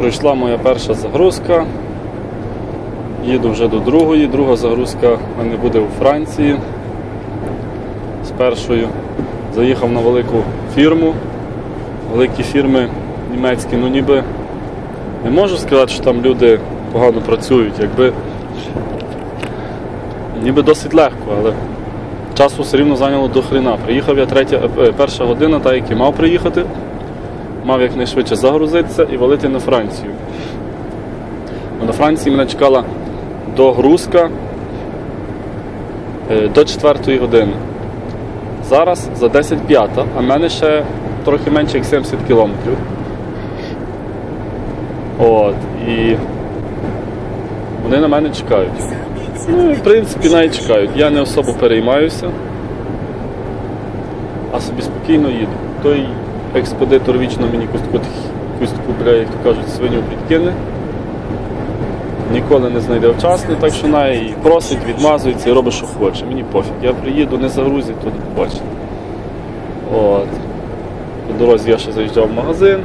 Пройшла моя перша загрузка. Їду вже до другої. Друга загрузка в мене буде у Франції. З першою заїхав на велику фірму. Великі фірми німецькі, ну ніби не можу сказати, що там люди погано працюють, якби ніби досить легко, але часу все рівно зайняло до хрена. Приїхав я третя, е, перша година, та як і мав приїхати. Мав якнайшвидше загрузитися і валити на Францію. А На Франції мене чекала догрузка е, до 4 години. Зараз за 10.05, а в мене ще трохи менше як 70 кілометрів. От, і вони на мене чекають. Ну, в принципі, навіть чекають. Я не особо переймаюся, а собі спокійно їду. Той експедитор вічно мені якусь таку, якусь бля, як то кажуть, свиню підкине. Ніколи не знайде вчасно, так що най і просить, відмазується і робить, що хоче. Мені пофіг. Я приїду, не загрузить, то побачите. От. По дорозі я ще заїжджав в магазин.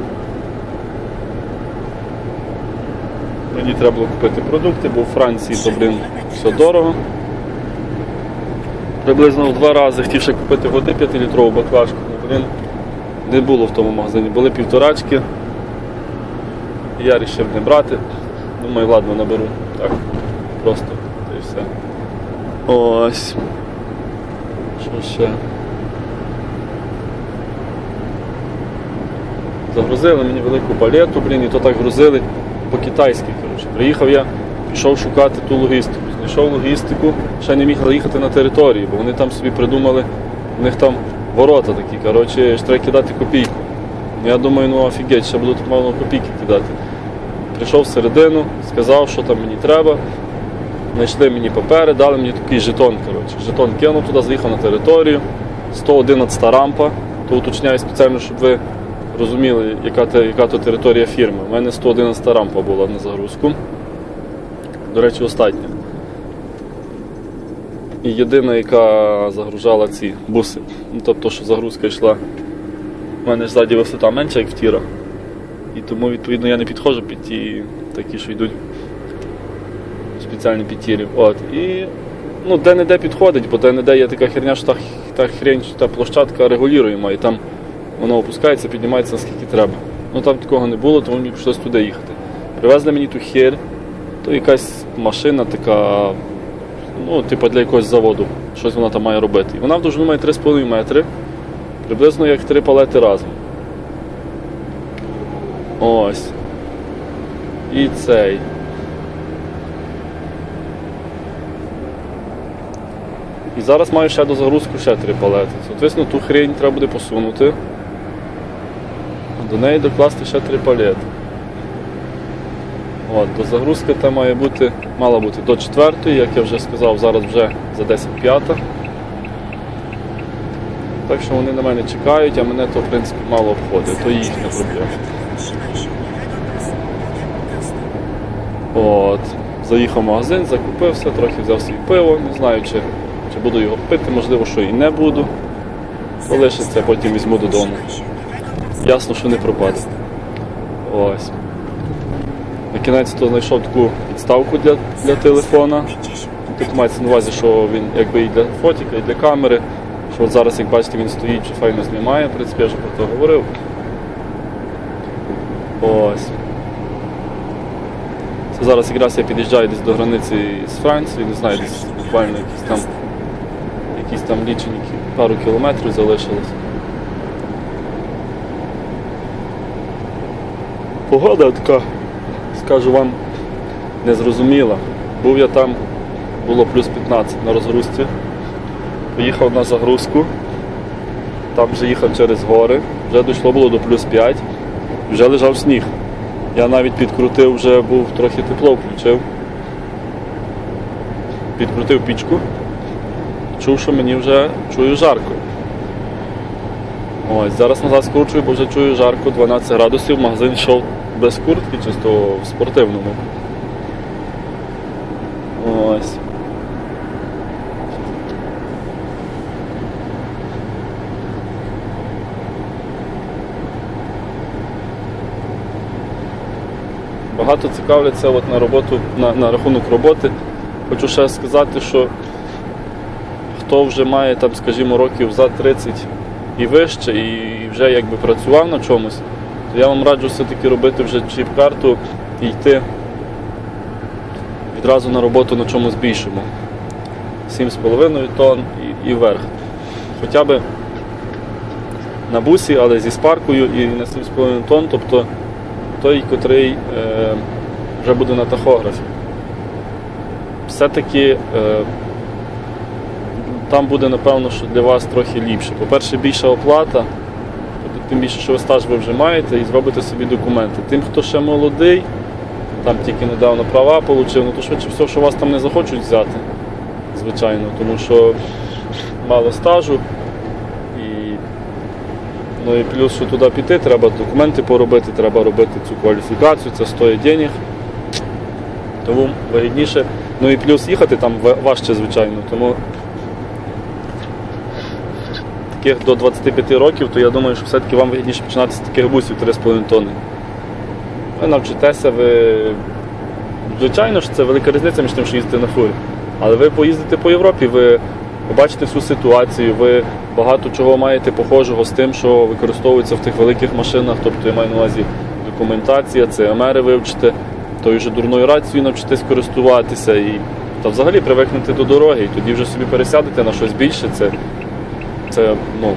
Мені треба було купити продукти, бо у Франції то, все дорого. Приблизно в два рази хотів ще купити води 5-літрову баклажку, але, блін, не було в тому магазині. Були півторачки. Я вирішив не брати. Думаю, ладно, наберу. Так, просто і все. Ось. Що ще? Загрузили мені велику палету, блін, і то так грузили по-китайськи. коротше. Приїхав я, пішов шукати ту логістику. Знайшов логістику, ще не міг заїхати на територію, бо вони там собі придумали, в них там ворота такі, коротше, треба кидати копійку. Я думаю, ну офігеть, ще будуть мало копійки кидати. Прийшов всередину, сказав, що там мені треба. Знайшли мені папери, дали мені такий жетон. коротше. Жетон кинув туди, заїхав на територію. 111 рампа. То уточняю спеціально, щоб ви розуміли, яка, яка то територія фірми. У мене 111 рампа була на загрузку. До речі, остання. І єдина, яка загружала ці буси. Ну, тобто, що загрузка йшла. У мене ж ззаді висота менша, як в тіра. І тому, відповідно, я не підходжу під ті такі, що йдуть спеціальні підтірів. От. І ну, де-не-де підходить, бо де-не-де є така херня, що та, та хрень, та площадка регулюємо, і там воно опускається, піднімається наскільки треба. Ну там такого не було, тому мені прийшлось туди їхати. Привезли мені ту хер, то якась машина така, ну, типу для якогось заводу, щось вона там має робити. І вона в довжину має 3,5 метри, приблизно як три палети разом. Ось. І цей. І зараз маю ще до загрузку ще три палети. Соответственно, ту хрень треба буде посунути. До неї докласти ще три палети. От, до загрузки та має бути, мала бути до четвертої, як я вже сказав, зараз вже за 10 п'ята. Так що вони на мене чекають, а мене то в принципі мало обходить, то їхня проблема. От, заїхав в магазин, закупився, трохи взяв свій пиво, не знаю, чи, чи буду його пити, можливо, що і не буду. Залишиться, потім візьму додому. Ясно, що не пропаде. Ось. Кінець то знайшов таку підставку для, для телефона. Тут мається на увазі, що він якби і для фотіка, і для камери. Що от зараз, як бачите, він стоїть, що файно знімає, в принципі, я вже про це говорив. Ось. Це зараз якраз я під'їжджаю десь до границі з Францією, не знаю, десь буквально якісь там, якісь там лічені пару кілометрів залишилось. Погода така, скажу вам, незрозуміла. Був я там, було плюс 15 на розгрузці. Поїхав на загрузку, там вже їхав через гори, вже дійшло було до плюс 5, вже лежав сніг. Я навіть підкрутив, вже був трохи тепло включив. Підкрутив пічку. Чув, що мені вже чую жарко. Ось, зараз назад скручую, бо вже чую жарко 12 градусів. Магазин йшов без куртки, чисто в спортивному. Ось. багато цікавляться от на роботу, на, на рахунок роботи. Хочу ще сказати, що хто вже має там, скажімо, років за 30 і вище, і вже якби працював на чомусь, то я вам раджу все-таки робити вже чіп-карту і йти відразу на роботу на чомусь більшому. 7,5 тонн і, і вверх. Хоча б на бусі, але зі спаркою і на 7,5 тонн, тобто той, котрий е, вже буде на тахографі. Все-таки е, там буде, напевно, що для вас трохи ліпше. По-перше, більша оплата, тим більше, що ви стаж ви вже маєте і зробите собі документи. Тим, хто ще молодий, там тільки недавно права отримав, ну то швидше всього, що вас там не захочуть взяти, звичайно, тому що мало стажу. Ну і плюс, що туди піти, треба документи поробити, треба робити цю кваліфікацію, це стоїть денег. Тому вигідніше. Ну і плюс їхати там важче, звичайно. Тому таких до 25 років, то я думаю, що все-таки вам вигідніше починати з таких бусів 3,5 тонни. Ви навчитеся, ви. Звичайно ж, це велика різниця між тим, що їздити на фурі. Але ви поїздите по Європі, ви побачите всю ситуацію, ви багато чого маєте похожого з тим, що використовується в тих великих машинах, тобто я маю на увазі документація, це МРи вивчите, тою же дурною рацією навчитесь користуватися і та взагалі привикнете до дороги, і тоді вже собі пересядете на щось більше. Це, це ну,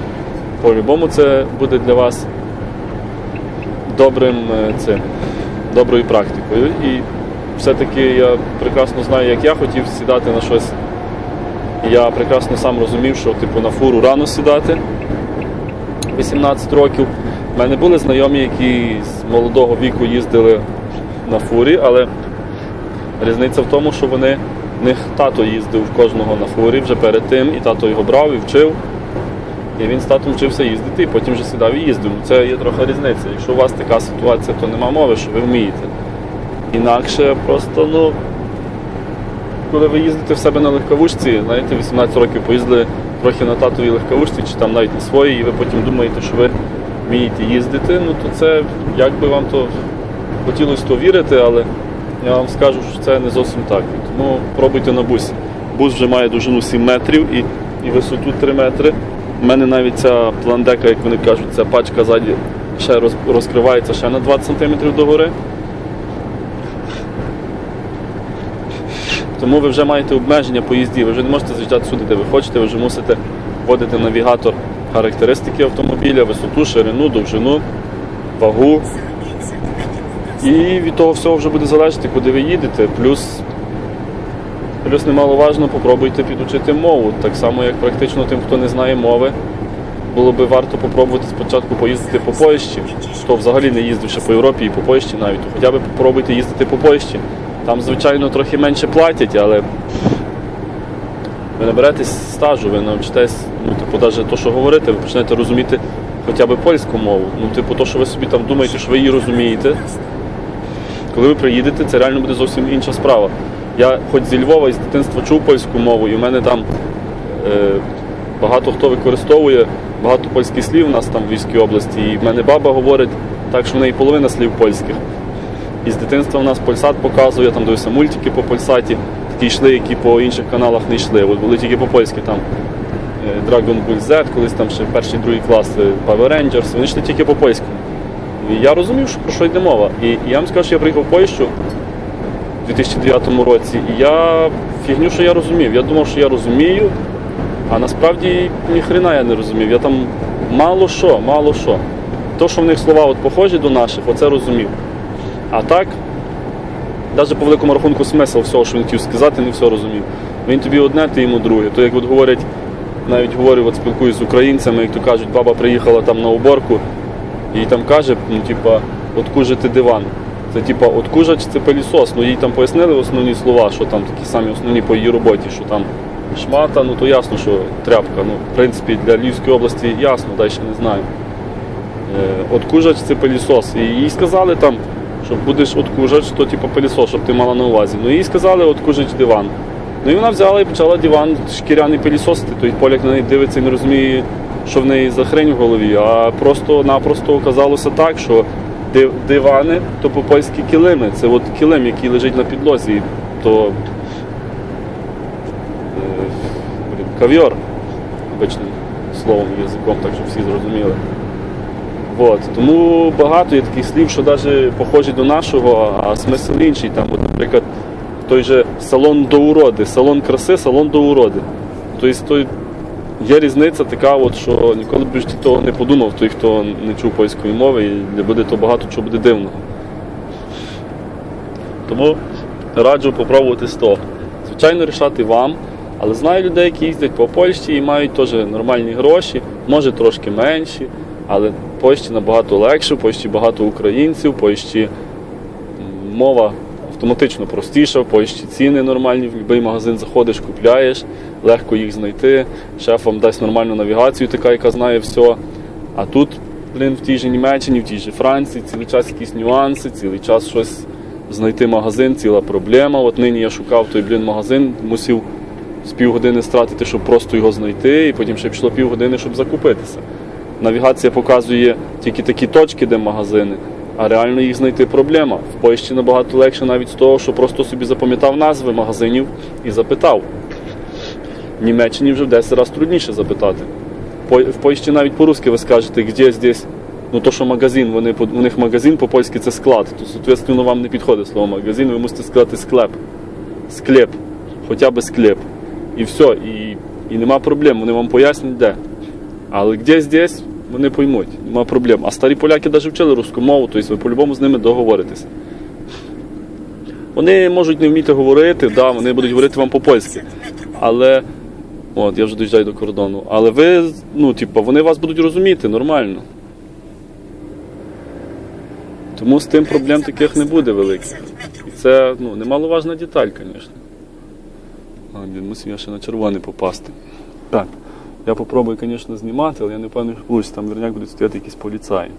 по-любому це буде для вас добрим е, цим, доброю практикою. І все-таки я прекрасно знаю, як я хотів сідати на щось. Я прекрасно сам розумів, що типу, на фуру рано сідати 18 років. У мене були знайомі, які з молодого віку їздили на фурі, але різниця в тому, що вони в них тато їздив кожного на фурі вже перед тим, і тато його брав і вчив. І він з татом вчився їздити, і потім вже сідав і їздив. Це є трохи різниця. Якщо у вас така ситуація, то нема мови, що ви вмієте. Інакше просто, ну, коли ви їздите в себе на легковушці, знаєте, 18 років поїздили трохи на татовій легковушці, чи там навіть на своїй, і ви потім думаєте, що ви вмієте їздити, ну то це як би вам то хотілося то вірити, але я вам скажу, що це не зовсім так. Тому пробуйте на бусі. Бус вже має довжину 7 метрів і, і висоту 3 метри. У мене навіть ця пландека, як вони кажуть, ця пачка ззаді ще розкривається ще на 20 см догори. Тому ви вже маєте обмеження по їзді, ви вже не можете заїжджати сюди, де ви хочете, ви вже мусите вводити навігатор характеристики автомобіля, висоту, ширину, довжину, вагу. І від того всього вже буде залежати, куди ви їдете. Плюс, плюс немаловажно, попробуйте підучити мову. Так само, як практично тим, хто не знає мови, було би варто попробувати спочатку поїздити по Польщі. Хто взагалі не їздив ще по Європі і по Польщі навіть, то хоча б попробуйте їздити по Польщі. Там, звичайно, трохи менше платять, але ви наберетесь стажу, ви навчитесь, ну, типу, навіть то, що говорити, ви почнете розуміти хоча б польську мову. Ну, типу, то, що ви собі там думаєте, що ви її розумієте. Коли ви приїдете, це реально буде зовсім інша справа. Я хоч зі Львова із дитинства чув польську мову, і в мене там е, багато хто використовує багато польських слів у нас там в Львівській області. І в мене баба говорить так, що в неї половина слів польських. І з дитинства в нас Польсат показує, я там дивився мультики по Польсаті, такі йшли, які по інших каналах не йшли. От були тільки по-польськи там е, Dragon Ball Z, колись там ще перший, другий клас е, Power Rangers, вони йшли тільки по-польському. І я розумів, що про що йде мова. І, і я вам скажу, що я приїхав в Польщу 2009 році, і я фігню, що я розумів. Я думав, що я розумію, а насправді ніхрена я не розумів. Я там мало що, мало що. То, що в них слова от похожі до наших, оце розумів. А так, навіть по великому рахунку смисл всього, що він хотів сказати, не все розумів. Він тобі одне, ти йому друге. То як от говорять, навіть говорю, от спілкуюсь з українцями, як то кажуть, баба приїхала там на уборку і там каже, ну, типа, откужити диван. Це типа откужач це пилісос. Ну їй там пояснили основні слова, що там такі самі основні по її роботі, що там шмата, ну то ясно, що тряпка. Ну, в принципі, для Львівської області ясно, далі не знаю. Е, Откужач це пилісос. І їй сказали там, що будеш откужач, то типу пилісос, щоб ти мала на увазі. Ну їй сказали откужач диван. Ну і вона взяла і почала диван шкіряний пилісосити. Той поляк на неї дивиться і не розуміє, що в неї за хрень в голові. А просто-напросто оказалося так, що Дивани то по-польськи килими. Це от килим, який лежить на підлозі, то е, блін, кав'йор, обичним словом, язиком, так щоб всі зрозуміли. От. Тому багато є таких слів, що навіть похожі до нашого, а смисл інший. Там, от, наприклад, той же салон до уроди, салон краси, салон до уроди. Тобто той, є різниця така, от, що ніколи б того не подумав, той, хто не чув польської мови, і для буде то багато чого буде дивного. Тому раджу попробувати того. Звичайно, рішати вам, але знаю людей, які їздять по Польщі і мають теж нормальні гроші, може трошки менші, але в Польщі набагато легше, в Польщі багато українців, в Польщі мова автоматично простіша, в Польщі ціни нормальні, в будь-який магазин заходиш, купляєш, легко їх знайти. Шеф вам дасть нормальну навігацію, така, яка знає все. А тут, блін, в тій же Німеччині, в тій же Франції, цілий час якісь нюанси, цілий час щось знайти магазин, ціла проблема. От нині я шукав той блін магазин, мусив з півгодини стратити, щоб просто його знайти, і потім ще пішло півгодини, щоб закупитися. Навігація показує тільки такі точки, де магазини, а реально їх знайти проблема. В Польщі набагато легше навіть з того, що просто собі запам'ятав назви магазинів і запитав. В Німеччині вже в 10 разів трудніше запитати. В Польщі навіть по-русски ви скажете, де здесь. Ну то, що магазин, вони, у них магазин по-польськи це склад. То, соответственно, вам не підходить слово магазин, ви мусите сказати склеп. Склеп. Хоча б склеп. І все. І, і нема проблем, вони вам пояснять де. Але де здесь, вони поймуть, нема проблем. А старі поляки навіть вчили русську мову, тобто ви по-любому з ними договоритеся. Вони можуть не вміти говорити, да, вони будуть говорити вам по-польськи. Але. От, я вже доїжджаю до кордону. Але ви, ну, типу, вони вас будуть розуміти нормально. Тому з тим проблем таких не буде великих. І це ну, немаловажна деталь, звісно. Я ще на червоний попасти. Так. Я попробую, звісно, знімати, але я не впевнений, що. Там верняк будуть стояти якісь поліцаї.